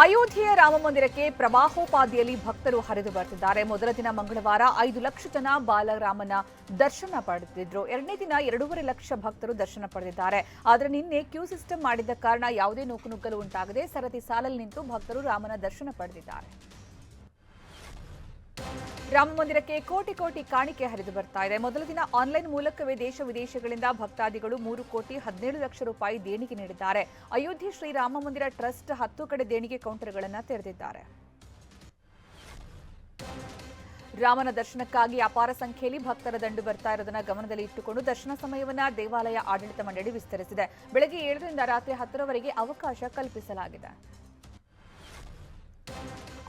ಅಯೋಧ್ಯೆಯ ರಾಮ ಮಂದಿರಕ್ಕೆ ಪ್ರವಾಹೋಪಾದಿಯಲ್ಲಿ ಭಕ್ತರು ಹರಿದು ಬರ್ತಿದ್ದಾರೆ. ಮೊದಲ ದಿನ ಮಂಗಳವಾರ ಐದು ಲಕ್ಷ ಜನ ಬಾಲರಾಮನ ದರ್ಶನ ಪಡೆದಿದ್ರು. ಎರಡನೇ ದಿನ ಎರಡೂವರೆ ಲಕ್ಷ ಭಕ್ತರು ದರ್ಶನ ಪಡೆದಿದ್ದಾರೆ. ಆದರೆ ನಿನ್ನೆ ಕ್ಯೂ ಸಿಸ್ಟಮ್ ಮಾಡಿದ್ದ ಕಾರಣ ಯಾವುದೇ ನೂಕುನುಗ್ಗಲು ಉಂಟಾಗದೆ ಸರತಿ ಸಾಲಲ್ಲಿ ನಿಂತು ಭಕ್ತರು ರಾಮನ ದರ್ಶನ ಪಡೆದಿದ್ದಾರೆ. ರಾಮ ಮಂದಿರಕ್ಕೆ ಕೋಟಿ ಕೋಟಿ ಕಾಣಿಕೆ ಹರಿದು ಬರ್ತಾ ಇದೆ. ಮೊದಲ ದಿನ ಆನ್ಲೈನ್ ಮೂಲಕವೇ ದೇಶ ವಿದೇಶಗಳಿಂದ ಭಕ್ತಾದಿಗಳು ಮೂರು ಕೋಟಿ ಹದಿನೇಳು ಲಕ್ಷ ರೂಪಾಯಿ ದೇಣಿಗೆ ನೀಡಿದ್ದಾರೆ. ಅಯೋಧ್ಯೆ ಶ್ರೀರಾಮ ಮಂದಿರ ಟ್ರಸ್ಟ್ ಹತ್ತು ಕಡೆ ದೇಣಿಗೆ ಕೌಂಟರ್ಗಳನ್ನು ತೆರೆದಿದ್ದಾರೆ. ರಾಮನ ದರ್ಶನಕ್ಕಾಗಿ ಅಪಾರ ಸಂಖ್ಯೆಯಲ್ಲಿ ಭಕ್ತರ ದಂಡು ಬರ್ತಾ ಇರೋದನ್ನ ಗಮನದಲ್ಲಿ ಇಟ್ಟುಕೊಂಡು ದರ್ಶನ ಸಮಯವನ್ನ ದೇವಾಲಯ ಆಡಳಿತ ಮಂಡಳಿ ವಿಸ್ತರಿಸಿದೆ. ಬೆಳಗ್ಗೆ ಏಳರಿಂದ ರಾತ್ರಿ ಹತ್ತರವರೆಗೆ ಅವಕಾಶ ಕಲ್ಪಿಸಲಾಗಿದೆ.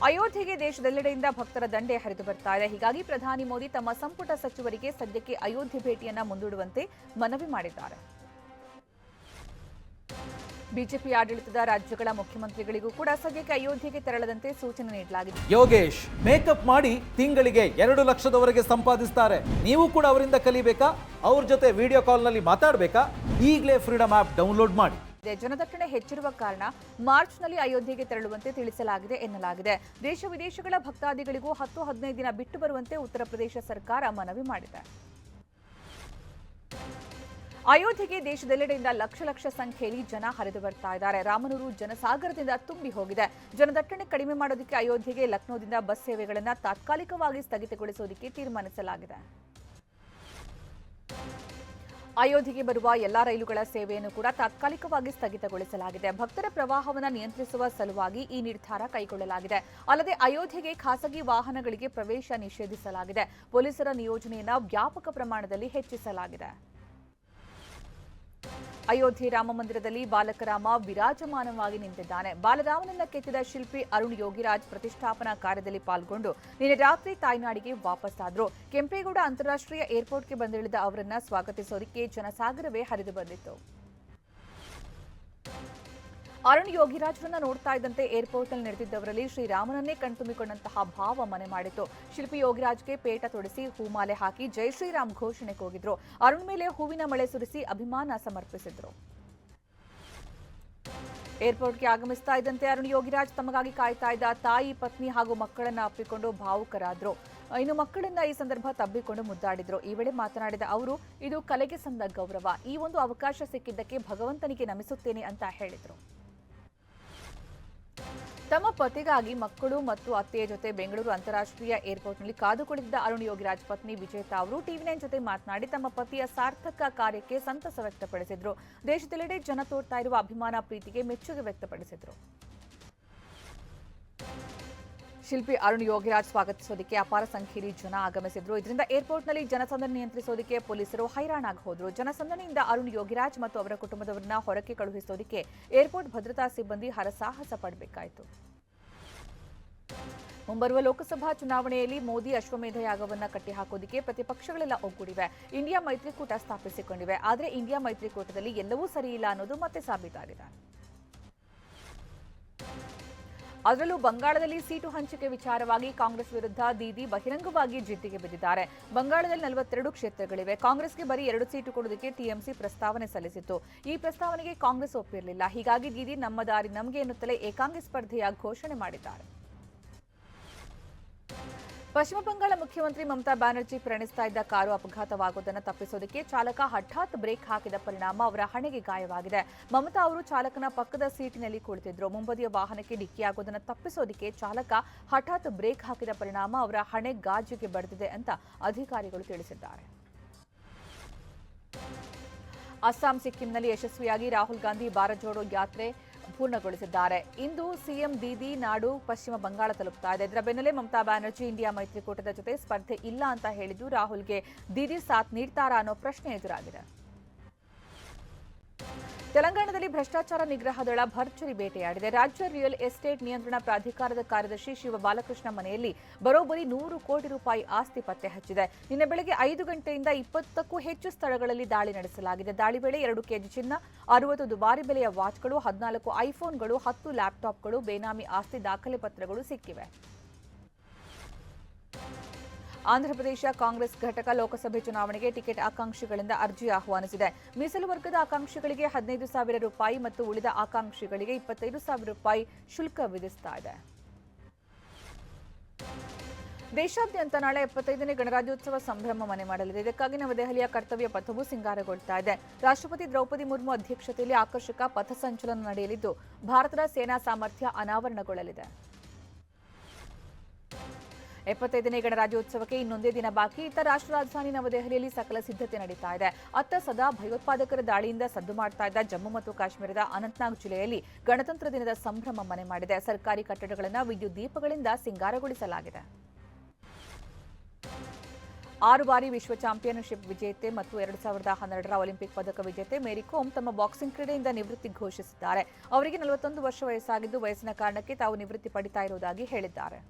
ಅಯೋಧ್ಯೆಗೆ ದೇಶದೆಲ್ಲೆಡೆಯಿಂದ ಭಕ್ತರ ದಂಡೆ ಹರಿದು ಬರ್ತಾ ಇದೆ. ಹೀಗಾಗಿ ಪ್ರಧಾನಿ ಮೋದಿ ತಮ್ಮ ಸಂಪುಟ ಸಚಿವರಿಗೆ ಸದ್ಯಕ್ಕೆ ಅಯೋಧ್ಯೆ ಭೇಟಿಯನ್ನ ಮುಂದೂಡುವಂತೆ ಮನವಿ ಮಾಡಿದ್ದಾರೆ. ಬಿಜೆಪಿ ಆಡಳಿತದ ರಾಜ್ಯಗಳ ಮುಖ್ಯಮಂತ್ರಿಗಳಿಗೂ ಕೂಡ ಸದ್ಯಕ್ಕೆ ಅಯೋಧ್ಯೆಗೆ ತೆರಳದಂತೆ ಸೂಚನೆ ನೀಡಲಾಗಿದೆ. ಯೋಗೇಶ್, ಮೇಕಪ್ ಮಾಡಿ ತಿಂಗಳಿಗೆ ಎರಡು ಲಕ್ಷದವರೆಗೆ ಸಂಪಾದಿಸ್ತಾರೆ. ನೀವು ಕೂಡ ಅವರಿಂದ ಕಲಿಬೇಕಾ? ಅವ್ರ ಜೊತೆ ವಿಡಿಯೋ ಕಾಲ್ನಲ್ಲಿ ಮಾತಾಡಬೇಕಾ? ಈಗಲೇ ಫ್ರೀಡಮ್ ಆಪ್ ಡೌನ್ಲೋಡ್ ಮಾಡಿ. ಜನದಟ್ಟಣೆ ಹೆಚ್ಚಿರುವ ಕಾರಣ ಮಾರ್ಚ್ನಲ್ಲಿ ಅಯೋಧ್ಯೆಗೆ ತೆರಳುವಂತೆ ತಿಳಿಸಲಾಗಿದೆ ಎನ್ನಲಾಗಿದೆ. ದೇಶ ವಿದೇಶಗಳ ಭಕ್ತಾದಿಗಳಿಗೂ ಹತ್ತು ಹದಿನೈದು ದಿನ ಬಿಟ್ಟು ಬರುವಂತೆ ಉತ್ತರ ಪ್ರದೇಶ ಸರ್ಕಾರ ಮನವಿ ಮಾಡಿದೆ. ಅಯೋಧ್ಯೆಗೆ ದೇಶದೆಲ್ಲೆಡೆಯಿಂದ ಲಕ್ಷ ಲಕ್ಷ ಸಂಖ್ಯೆಯಲ್ಲಿ ಜನ ಹರಿದು ಬರ್ತಾ ಇದ್ದಾರೆ. ರಾಮನೂರು ಜನಸಾಗರದಿಂದ ತುಂಬಿ ಹೋಗಿದೆ. ಜನದಟ್ಟಣೆ ಕಡಿಮೆ ಮಾಡೋದಕ್ಕೆ ಅಯೋಧ್ಯೆಗೆ ಲಕ್ನೋದಿಂದ ಬಸ್ ಸೇವೆಗಳನ್ನು ತಾತ್ಕಾಲಿಕವಾಗಿ ಸ್ಥಗಿತಗೊಳಿಸೋದಕ್ಕೆ ತೀರ್ಮಾನಿಸಲಾಗಿದೆ. ಅಯೋಧ್ಯೆಗೆ ಬರುವ ಎಲ್ಲಾ ರೈಲುಗಳ ಸೇವೆಯನ್ನು ಕೂಡ ತಾತ್ಕಾಲಿಕವಾಗಿ ಸ್ಥಗಿತಗೊಳಿಸಲಾಗಿದೆ. ಭಕ್ತರ ಪ್ರವಾಹವನ್ನು ನಿಯಂತ್ರಿಸುವ ಸಲುವಾಗಿ ಈ ನಿರ್ಧಾರ ಕೈಗೊಳ್ಳಲಾಗಿದೆ. ಅಲ್ಲದೆ ಅಯೋಧ್ಯೆಗೆ ಖಾಸಗಿ ವಾಹನಗಳಿಗೆ ಪ್ರವೇಶ ನಿಷೇಧಿಸಲಾಗಿದೆ. ಪೊಲೀಸರ ನಿಯೋಜನೆಯನ್ನು ವ್ಯಾಪಕ ಪ್ರಮಾಣದಲ್ಲಿ ಹೆಚ್ಚಿಸಲಾಗಿದೆ. ಅಯೋಧ್ಯೆ ರಾಮ ಮಂದಿರದಲ್ಲಿ ಬಾಲಕರಾಮ ವಿರಾಜಮಾನವಾಗಿ ನಿಂತಿದ್ದಾನೆ. ಬಾಲರಾಮನನ್ನ ಕೆತ್ತಿದ ಶಿಲ್ಪಿ ಅರುಣ್ ಯೋಗಿರಾಜ್ ಪ್ರತಿಷ್ಠಾಪನಾ ಕಾರ್ಯದಲ್ಲಿ ಪಾಲ್ಗೊಂಡು ನಿನ್ನೆ ರಾತ್ರಿ ತಾಯ್ನಾಡಿಗೆ ವಾಪಸ್ಸಾದ್ರು ಕೆಂಪೇಗೌಡ ಅಂತಾರಾಷ್ಟ್ರೀಯ ಏರ್ಪೋರ್ಟ್ಗೆ ಬಂದಿಳಿದ ಅವರನ್ನ ಸ್ವಾಗತಿಸೋದಕ್ಕೆ ಜನಸಾಗರವೇ ಹರಿದು ಬಂದಿತ್ತು. ಅರುಣ್ ಯೋಗಿರಾಜ್ರನ್ನ ನೋಡ್ತಾ ಇದ್ದಂತೆ ಏರ್ಪೋರ್ಟ್ನಲ್ಲಿ ನಡೆದಿದ್ದವರಲ್ಲಿ ಶ್ರೀರಾಮನನ್ನೇ ಕಣ್ತುಂಬಿಕೊಂಡಂತಹ ಭಾವ ಮನೆ ಮಾಡಿತು ಶಿಲ್ಪಿ ಯೋಗಿರಾಜ್ಗೆ ಪೇಟ ತೊಡಿಸಿ ಹೂಮಾಲೆ ಹಾಕಿ ಜೈ ಶ್ರೀರಾಮ್ ಘೋಷಣೆ ಕೂಗಿದ್ರು ಅರುಣ್ ಮೇಲೆ ಹೂವಿನ ಮಳೆ ಸುರಿಸಿ ಅಭಿಮಾನ ಸಮರ್ಪಿಸಿದ್ರು. ಏರ್ಪೋರ್ಟ್ಗೆ ಆಗಮಿಸ್ತಾ ಇದ್ದಂತೆ ಅರುಣ್ ಯೋಗಿರಾಜ್ ತಮಗಾಗಿ ಕಾಯ್ತಾ ಇದ್ದ ತಾಯಿ, ಪತ್ನಿ ಹಾಗೂ ಮಕ್ಕಳನ್ನ ಅಪ್ಪಿಕೊಂಡು ಭಾವುಕರಾದ್ರು. ಇನ್ನು ಮಕ್ಕಳನ್ನ ಈ ಸಂದರ್ಭ ತಬ್ಬಿಕೊಂಡು ಮುದ್ದಾಡಿದ್ರು. ಈ ವೇಳೆ ಮಾತನಾಡಿದ ಅವರು, ಇದು ಕಲೆಗೆ ಸಂದ ಗೌರವ. ಈ ಒಂದು ಅವಕಾಶ ಸಿಕ್ಕಿದ್ದಕ್ಕೆ ಭಗವಂತನಿಗೆ ನಮಿಸುತ್ತೇನೆ ಅಂತ ಹೇಳಿದ್ರು. ತಮ್ಮ ಪತಿಗಾಗಿ ಮಕ್ಕಳು ಮತ್ತು ಅತ್ತೆಯ ಜೊತೆ ಬೆಂಗಳೂರು ಅಂತಾರಾಷ್ಟ್ರೀಯ ಏರ್ಪೋರ್ಟ್ನಲ್ಲಿ ಕಾದು ಕುಳಿತಿದ್ದ ಅರುಣ್ ಯೋಗಿರಾಜ್ ಪತ್ನಿ ವಿಜೇತಾ ಅವರು ಟಿವಿ ನೈನ್ ಜೊತೆ ಮಾತನಾಡಿ ತಮ್ಮ ಪತಿಯ ಸಾರ್ಥಕ ಕಾರ್ಯಕ್ಕೆ ಸಂತಸ ವ್ಯಕ್ತಪಡಿಸಿದ್ರು. ದೇಶದೆಲ್ಲೆಡೆ ಜನ ತೋರ್ತಾ ಇರುವ ಅಭಿಮಾನ ಪ್ರೀತಿಗೆ ಮೆಚ್ಚುಗೆ ವ್ಯಕ್ತಪಡಿಸಿದ್ರು. ಶಿಲ್ಪಿ ಅರುಣ್ ಯೋಗಿರಾಜ್ ಸ್ವಾಗತಿಸೋದಕ್ಕೆ ಅಪಾರ ಸಂಖ್ಯೆಯಲ್ಲಿ ಜನ ಆಗಮಿಸಿದ್ರು. ಇದರಿಂದ ಏರ್ಪೋರ್ಟ್ನಲ್ಲಿ ಜನಸಂದಣಿ ನಿಯಂತ್ರಿಸೋದಕ್ಕೆ ಪೊಲೀಸರು ಹೈರಾಣಾಗಿ ಹೋದ್ರು. ಜನಸಂದಣಿಯಿಂದ ಅರುಣ್ ಯೋಗಿರಾಜ್ ಮತ್ತು ಅವರ ಕುಟುಂಬದವರನ್ನ ಹೊರಕ್ಕೆ ಕಳುಹಿಸೋದಕ್ಕೆ ಏರ್ಪೋರ್ಟ್ ಭದ್ರತಾ ಸಿಬ್ಬಂದಿ ಹರಸಾಹಸ ಪಡಬೇಕಾಯಿತು. ಮುಂಬರುವ ಲೋಕಸಭಾ ಚುನಾವಣೆಯಲ್ಲಿ ಮೋದಿ ಅಶ್ವಮೇಧ ಯಾಗವನ್ನು ಕಟ್ಟಿಹಾಕೋದಕ್ಕೆ ಪ್ರತಿಪಕ್ಷಗಳೆಲ್ಲ ಒಗ್ಗೂಡಿವೆ. ಇಂಡಿಯಾ ಮೈತ್ರಿಕೂಟ ಸ್ಥಾಪಿಸಿಕೊಂಡಿವೆ. ಆದರೆ ಇಂಡಿಯಾ ಮೈತ್ರಿಕೂಟದಲ್ಲಿ ಎಲ್ಲವೂ ಸರಿಯಿಲ್ಲ ಅನ್ನೋದು ಮತ್ತೆ ಸಾಬೀತಾಗಿದೆ. ಅದರಲ್ಲೂ ಬಂಗಾಳದಲ್ಲಿ ಸೀಟು ಹಂಚಿಕೆ ವಿಚಾರವಾಗಿ ಕಾಂಗ್ರೆಸ್ ವಿರುದ್ಧ ದೀದಿ ಬಹಿರಂಗವಾಗಿ ಜಿದ್ದಿಗೆ ಬಿದ್ದಿದ್ದಾರೆ. ಬಂಗಾಳದಲ್ಲಿ ನಲವತ್ತೆರಡು ಕ್ಷೇತ್ರಗಳಿವೆ. ಕಾಂಗ್ರೆಸ್ಗೆ ಬರೀ ಎರಡು ಸೀಟು ಕೊಡುವುದಕ್ಕೆ ಟಿಎಂಸಿ ಪ್ರಸ್ತಾವನೆ ಸಲ್ಲಿಸಿತ್ತು. ಈ ಪ್ರಸ್ತಾವನೆಗೆ ಕಾಂಗ್ರೆಸ್ ಒಪ್ಪಿರಲಿಲ್ಲ. ಹೀಗಾಗಿ ದೀದಿ ನಮ್ಮ ದಾರಿ ನಮಗೆ ಎನ್ನುತ್ತಲೇ ಏಕಾಂಗಿ ಸ್ಪರ್ಧೆಯ ಘೋಷಣೆ ಮಾಡಿದ್ದಾರೆ. ಪಶ್ಚಿಮ ಬಂಗಾಳ ಮುಖ್ಯಮಂತ್ರಿ ಮಮತಾ ಬ್ಯಾನರ್ಜಿ ಪ್ರಯಾಣಿಸ್ತಾ ಇದ್ದ ಕಾರು ಅಪಘಾತವಾಗುವುದನ್ನು ತಪ್ಪಿಸೋದಕ್ಕೆ ಚಾಲಕ ಹಠಾತ್ ಬ್ರೇಕ್ ಹಾಕಿದ ಪರಿಣಾಮ ಅವರ ಹಣೆಗೆ ಗಾಯವಾಗಿದೆ. ಮಮತಾ ಅವರು ಚಾಲಕನ ಪಕ್ಕದ ಸೀಟಿನಲ್ಲಿ ಕುಳಿತಿದ್ರು. ಮುಂಬದಿಯ ವಾಹನಕ್ಕೆ ಡಿಕ್ಕಿಯಾಗುವುದನ್ನು ತಪ್ಪಿಸೋದಕ್ಕೆ ಚಾಲಕ ಹಠಾತ್ ಬ್ರೇಕ್ ಹಾಕಿದ ಪರಿಣಾಮ ಅವರ ಹಣೆ ಗಾಜಿಗೆ ಬಡಿದಿದೆ ಅಂತ ಅಧಿಕಾರಿಗಳು ತಿಳಿಸಿದ್ದಾರೆ. ಅಸ್ಸಾಂ ಸಿಕ್ಕಿಂನಲ್ಲಿ ಯಶಸ್ವಿಯಾಗಿ ರಾಹುಲ್ ಗಾಂಧಿ ಭಾರತ್ ಜೋಡೋ ಯಾತ್ರೆ ಪೂರ್ಣಗೊಳಿಸಿದ್ದಾರೆ ಇಂದು ಸಿಎಂ ದೀದಿ ನಾಡು ಪಶ್ಚಿಮ ಬಂಗಾಳ ತಲುಪ್ತಾ ಇದೆ. ಇದರ ಬೆನ್ನಲ್ಲೇ ಮಮತಾ ಬ್ಯಾನರ್ಜಿ, ಇಂಡಿಯಾ ಮೈತ್ರಿಕೂಟದ ಜೊತೆ ಸ್ಪರ್ಧೆ ಇಲ್ಲ ಅಂತ ಹೇಳಿದ್ದು ರಾಹುಲ್ಗೆ ದೀದಿ ಸಾಥ್ ನೀಡ್ತಾರಾ ಅನ್ನೋ ಪ್ರಶ್ನೆ ಎದುರಾಗಿದೆ. ತೆಲಂಗಾಣದಲ್ಲಿ ಭ್ರಷ್ಟಾಚಾರ ನಿಗ್ರಹ ದಳ ಭರ್ಜರಿ ಬೇಟೆಯಾಡಿದೆ. ರಾಜ್ಯ ರಿಯಲ್ ಎಸ್ಟೇಟ್ ನಿಯಂತ್ರಣ ಪ್ರಾಧಿಕಾರದ ಕಾರ್ಯದರ್ಶಿ ಶಿವ ಬಾಲಕೃಷ್ಣ ಮನೆಯಲ್ಲಿ ಬರೋಬ್ಬರಿ ನೂರು ಕೋಟಿ ರೂಪಾಯಿ ಆಸ್ತಿ ಪತ್ತೆ ಹಚ್ಚಿದೆ. ನಿನ್ನೆ ಬೆಳಗ್ಗೆ ಐದು ಗಂಟೆಯಿಂದ ಇಪ್ಪತ್ತಕ್ಕೂ ಹೆಚ್ಚು ಸ್ಥಳಗಳಲ್ಲಿ ದಾಳಿ ನಡೆಸಲಾಗಿದೆ. ದಾಳಿ ವೇಳೆ ಎರಡು ಕೆಜಿ ಚಿನ್ನ, ಅರವತ್ತು ದುಬಾರಿ ಬೆಲೆಯ ವಾಚ್ಗಳು, ಹದಿನಾಲ್ಕು ಐಫೋನ್ಗಳು, ಹತ್ತು ಲ್ಯಾಪ್ಟಾಪ್ಗಳು, ಬೇನಾಮಿ ಆಸ್ತಿ ದಾಖಲೆ ಪತ್ರಗಳು ಸಿಕ್ಕಿವೆ. ಆಂಧ್ರಪ್ರದೇಶ ಕಾಂಗ್ರೆಸ್ ಘಟಕ ಲೋಕಸಭೆ ಚುನಾವಣೆಗೆ ಟಿಕೆಟ್ ಆಕಾಂಕ್ಷಿಗಳಿಂದ ಅರ್ಜಿ ಆಹ್ವಾನಿಸಿದೆ. ಮೀಸಲು ವರ್ಗದ ಆಕಾಂಕ್ಷಿಗಳಿಗೆ ಹದಿನೈದು ಸಾವಿರ ರೂಪಾಯಿ ಮತ್ತು ಉಳಿದ ಆಕಾಂಕ್ಷಿಗಳಿಗೆ ಇಪ್ಪತ್ತೈದು ಸಾವಿರ ರೂಪಾಯಿ ಶುಲ್ಕ ವಿಧಿಸ್ತಾ ಇದೆ. ದೇಶಾದ್ಯಂತ ನಾಳೆ ಎಪ್ಪತ್ತೈದನೇ ಗಣರಾಜ್ಯೋತ್ಸವ ಸಂಭ್ರಮ ಮನೆ ಮಾಡಲಿದೆ. ಇದಕ್ಕಾಗಿ ನವದೆಹಲಿಯ ಕರ್ತವ್ಯ ಪಥವು ಸಿಂಗಾರಗೊಳ್ತಾ ಇದೆ. ರಾಷ್ಟ್ರಪತಿ ದ್ರೌಪದಿ ಮುರ್ಮು ಅಧ್ಯಕ್ಷತೆಯಲ್ಲಿ ಆಕರ್ಷಕ ಪಥಸಂಚಲನ ನಡೆಯಲಿದ್ದು, ಭಾರತದ ಸೇನಾ ಸಾಮರ್ಥ್ಯ ಅನಾವರಣಗೊಳ್ಳಲಿದೆ. ಎಪ್ಪತ್ತೈದನೇ ಗಣರಾಜ್ಯೋತ್ಸವಕ್ಕೆ ಇನ್ನೊಂದೇ ದಿನ ಬಾಕಿ. ಇತ್ತ ರಾಷ್ಟ್ರ ರಾಜಧಾನಿ ನವದೆಹಲಿಯಲ್ಲಿ ಸಕಲ ಸಿದ್ಧತೆ ನಡೀತಾ ಇದೆ. ಅತ್ತ ಸದಾ ಭಯೋತ್ಪಾದಕರ ದಾಳಿಯಿಂದ ಸದ್ದು ಮಾಡ್ತಾ ಇದ್ದ ಜಮ್ಮು ಮತ್ತು ಕಾಶ್ಮೀರದ ಅನಂತನಾಗ್ ಜಿಲ್ಲೆಯಲ್ಲಿ ಗಣತಂತ್ರ ದಿನದ ಸಂಭ್ರಮ ಮನೆ ಮಾಡಿದೆ. ಸರ್ಕಾರಿ ಕಟ್ಟಡಗಳನ್ನು ವಿದ್ಯುತ್ ದೀಪಗಳಿಂದ ಸಿಂಗಾರಗೊಳಿಸಲಾಗಿದೆ. ಆರು ಬಾರಿ ವಿಶ್ವ ಚಾಂಪಿಯನ್ಶಿಪ್ ವಿಜೇತೆ ಮತ್ತು ಎರಡು ಸಾವಿರದ ಹನ್ನೆರಡರ ಒಲಿಂಪಿಕ್ ಪದಕ ವಿಜೇತೆ ಮೇರಿ ಕೋಮ್ ತಮ್ಮ ಬಾಕ್ಸಿಂಗ್ ಕ್ರೀಡೆಯಿಂದ ನಿವೃತ್ತಿ ಘೋಷಿಸಿದ್ದಾರೆ. ಅವರಿಗೆ ನಲವತ್ತೊಂದು ವರ್ಷ ವಯಸ್ಸಾಗಿದ್ದು, ವಯಸ್ಸಿನ ಕಾರಣಕ್ಕೆ ತಾವು ನಿವೃತ್ತಿ ಪಡಿತಾ ಇರುವುದಾಗಿ ಹೇಳಿದ್ದಾರೆ.